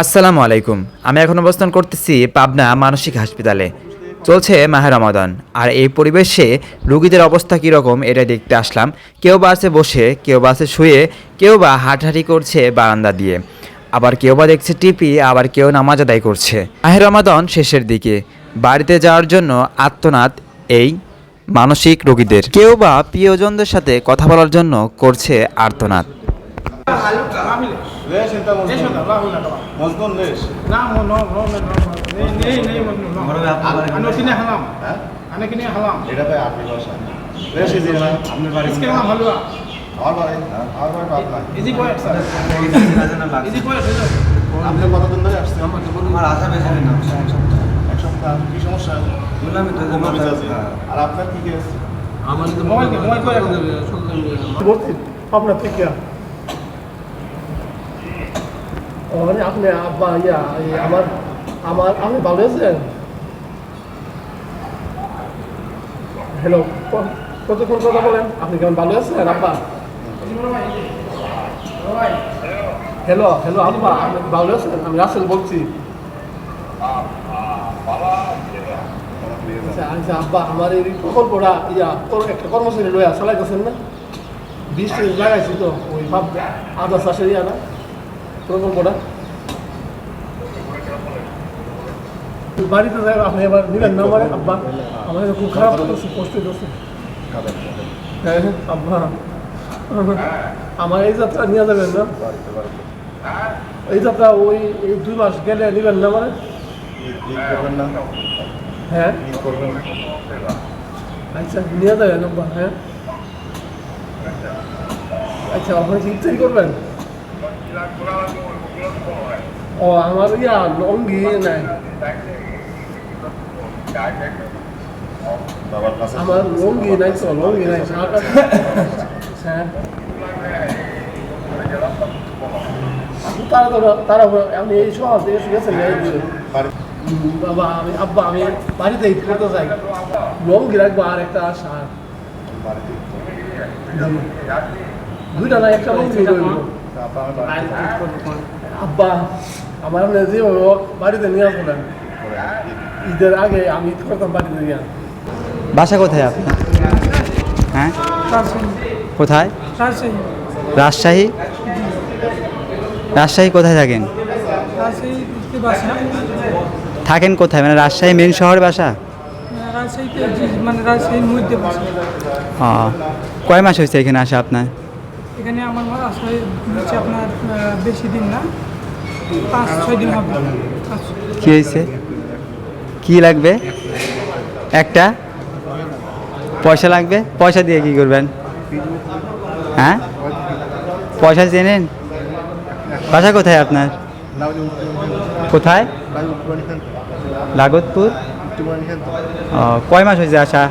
আসসালামু আলাইকুম। আমি এখন অবস্থান করতেছি পাবনা মানসিক হাসপাতালে। চলছে মাহে রমাদান। আর এই পরিবেশে রুগীদের অবস্থা কীরকম এটা দেখতে আসলাম। কেউ বা আছে বসে, কেউ বা আছে শুয়ে, কেউ বা হাঁটাহাঁটি করছে বারান্দা দিয়ে। আবার কেউ বা দেখছে টিপি, আবার কেউ নামাজ আদায় করছে। মাহে রমাদান শেষের দিকে। বাড়িতে যাওয়ার জন্য আত্মনাদ এই মানসিক রোগীদের। কেউ বা প্রিয়জনদের সাথে কথা বলার জন্য করছে আর্তনাদ। ليش انت مظلوم؟ ليش الله هنا طبعا مظلوم ليش؟ لا مو نو نو نو ني ني مظلوم انا كنا حرام انا كنا حرام এটা ভাই আপনি বসা ليش ইজি ভাই আপনি বাড়ি আজকে না ভালো আর ভাই আর ভাই Pabna easy point sir easy point আপনি কতদিন ধরে আসছেন আমার জীবন আমার আশা বেশি না এক সপ্তাহ এক সপ্তাহ কি সমস্যা বললাম তো যে আর আপনার কি কেস আমার তো মোবাইল মোবাইল করে আপনার থেকে মানে আপনি আব্বা, ইয়া আমার আমার, আপনি ভালো আছেন? হ্যালো কতক্ষণ কথা বলেন? আপনি কেমন ভালো আছেন, আব্বা? হ্যালো হ্যালো আব্বা, আপনি ভালো আছেন? আমি রাসেল বলছি। আচ্ছা আচ্ছা আব্বা, আমার এই প্রকল্পটা, ইয়া একটা কর্মচারী লইয়া চালাইতেছেন না? বীজ টিজ লাগাইছি তো, ওই ভাব আদা চাষের ইয়া না? বাড়িতে আপনি এবার নিলেন না আমার আব্বা আমার খুব খারাপ করছে কষ্ট করছে আব্বা, আমার এই যাত্রা নিয়ে যাবেন না। এই যাত্রা ওই দুই মাস গেলে নিবেন না মানে? ঈদ করবেন না হ্যাঁ? আচ্ছা নিয়ে যাবেন, আব্বা হ্যাঁ? আচ্ছা কি ইফতারি করবেন? ও আমার ইয়া লঙ্গি নাই বাবার কাছে আমার লঙ্গি নাই তো লঙ্গি নাই আমার কাছে হ্যাঁ আপনি তারা তো তারা আপনি এই সহজ থেকে গেছেন এই যে, বাড়ি- উম, বাবা আমি আব্বা আমি বাড়িতে ঈদ করতে চাই লঙ্গি রাখব আর একটা সার আব্বা আমার যে বাড়িতে নিয়ে আসবেন ঈদের আগে আমি ঈদ করতাম বাড়িতে গিয়ে বাসা কোথায় আপনার হ্যাঁ? কোথায়? রাজশাহী? রাজশাহী রাজশাহী কোথায় থাকেন? থাকেন কোথায়? মানে রাজশাহী মেন শহরে বাসা? মানে কয় মাস হয়েছে এখানে আসা আপনার? এখানে আমার মা আসায় হচ্ছে আপনার বেশি দিন না। পাঁচ ছয় দিন হবে। কি হয়েছে? কি লাগবে? একটা? পয়সা লাগবে? পয়সা দিয়ে কি করবেন? হ্যাঁ? পয়সা চেনেন? বাসা কোথায় আপনার? কোথায়? লাগতপুর? ও কয় মাস হয়েছে আসা